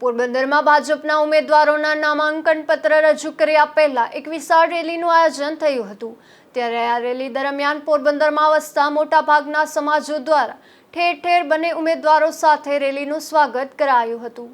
પોરબંદરમાં ભાજપના ઉમેદવારોના નામાંકન પત્ર રજૂ કર્યા પહેલા એક વિશાળ રેલીનું આયોજન થયું હતું. ત્યારે આ રેલી દરમિયાન પોરબંદરમાં વસતા મોટાભાગના સમાજો દ્વારા ઠેર ઠેર બંને ઉમેદવારો સાથે રેલીનું સ્વાગત કરાયું હતું.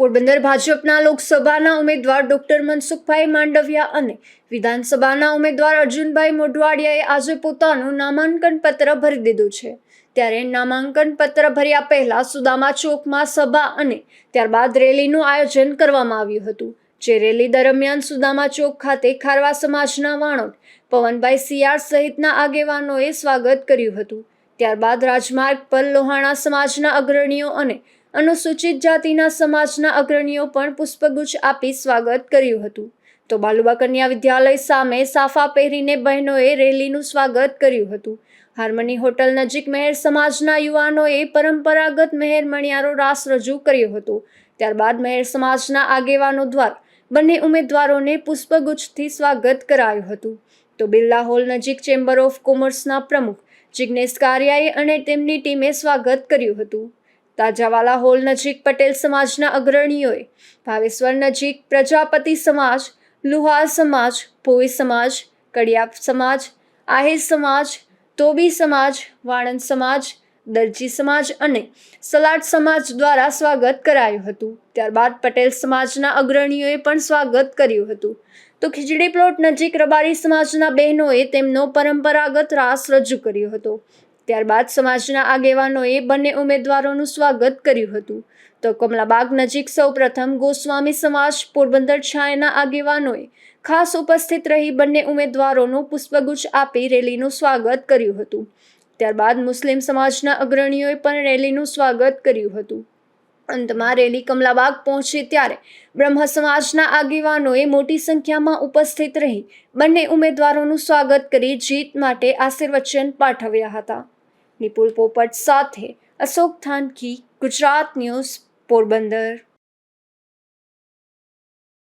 પોરબંદર ભાજપના લોકસભાના ઉમેદવાર ડોક્ટર મનસુખભાઈ માંડવિયા અને વિધાનસભાના ઉમેદવાર અર્જુનભાઈ મોઢવાડિયાએ આજે પોતાનું નામાંકન પત્ર ભરી દીધું છે. ત્યારે નામાંકન પત્ર ભર્યા પહેલા સુદામા ચોકમાં સભા અને ત્યારબાદ રેલીનું આયોજન કરવામાં આવ્યું હતું. જે રેલી દરમિયાન સુદામા ચોક ખાતે ખારવા સમાજના વાણોટ પવનભાઈ સિયાર સહિતના આગેવાનોએ સ્વાગત કર્યું હતું. ત્યારબાદ રાજમાર્ગ પર લોહાણા સમાજના અગ્રણીઓ અને અનુસૂચિત જાતિના સમાજના અગ્રણીઓ પણ પુષ્પગુચ્છ આપી સ્વાગત કર્યું હતું. તો બાલુબા કન્યા વિદ્યાલય સામે સાફા પહેરીને બહેનોએ રેલીનું સ્વાગત કર્યું હતું. હાર્મની હોટલ નજીક મહેર સમાજના યુવાનોએ પરંપરાગત મહેર મણિયારો રાસ રજૂ કર્યો હતો. ત્યારબાદ મહેર સમાજના આગેવાનો દ્વારા બંને ઉમેદવારોને પુષ્પગુચ્છથી સ્વાગત કરાયું હતું. તો બિરલા હોલ નજીક ચેમ્બર ઓફ કોમર્સના પ્રમુખ જિગ્નેશ કારિયાએ અને તેમની ટીમે સ્વાગત કર્યું હતું. તાજાવાલા હોલ નજીક પટેલ સમાજના અગ્રણીઓએ, ભાવેશ્વર નજીક પ્રજાપતિ સમાજ, લુહાર સમાજ, ભોઈ સમાજ કડિયા સમાજ, આહિર સમાજ તોબી સમાજ, વાણંદ સમાજ દરજી સમાજ અને સલાડ સમાજ દ્વારા સ્વાગત કરાયું હતું. ત્યારબાદ પટેલ સમાજના અગ્રણીઓએ પણ સ્વાગત કર્યું હતું. તો ખીચડી પ્લોટ નજીક રબારી સમાજના બહેનોએ તેમનો પરંપરાગત રાસ રજૂ કર્યો હતો. ત્યારબાદ સમાજના આગેવાનોએ બંને ઉમેદવારોનું સ્વાગત કર્યું હતું. તો કમલાબાગ નજીક સૌપ્રથમ ગોસ્વામી સમાજ પોરબંદર છાયાના આગેવાનોએ ખાસ ઉપસ્થિત રહી બંને ઉમેદવારોનું પુષ્પગુચ્છ આપી રેલીનું સ્વાગત કર્યું હતું. ત્યારબાદ મુસ્લિમ સમાજના અગ્રણીઓએ પણ રેલીનું સ્વાગત કર્યું હતું. અંતમાં રેલી કમલાબાગ પહોંચી ત્યારે બ્રહ્મ સમાજના આગેવાનોએ મોટી સંખ્યામાં ઉપસ્થિત રહી બંને ઉમેદવારોનું સ્વાગત કરી જીત માટે આશીર્વચન પાઠવ્યા હતા. નિપુલ પોપટ સાથે અશોક થાનકી, ગુજરાત ન્યૂઝ પોરબંદર.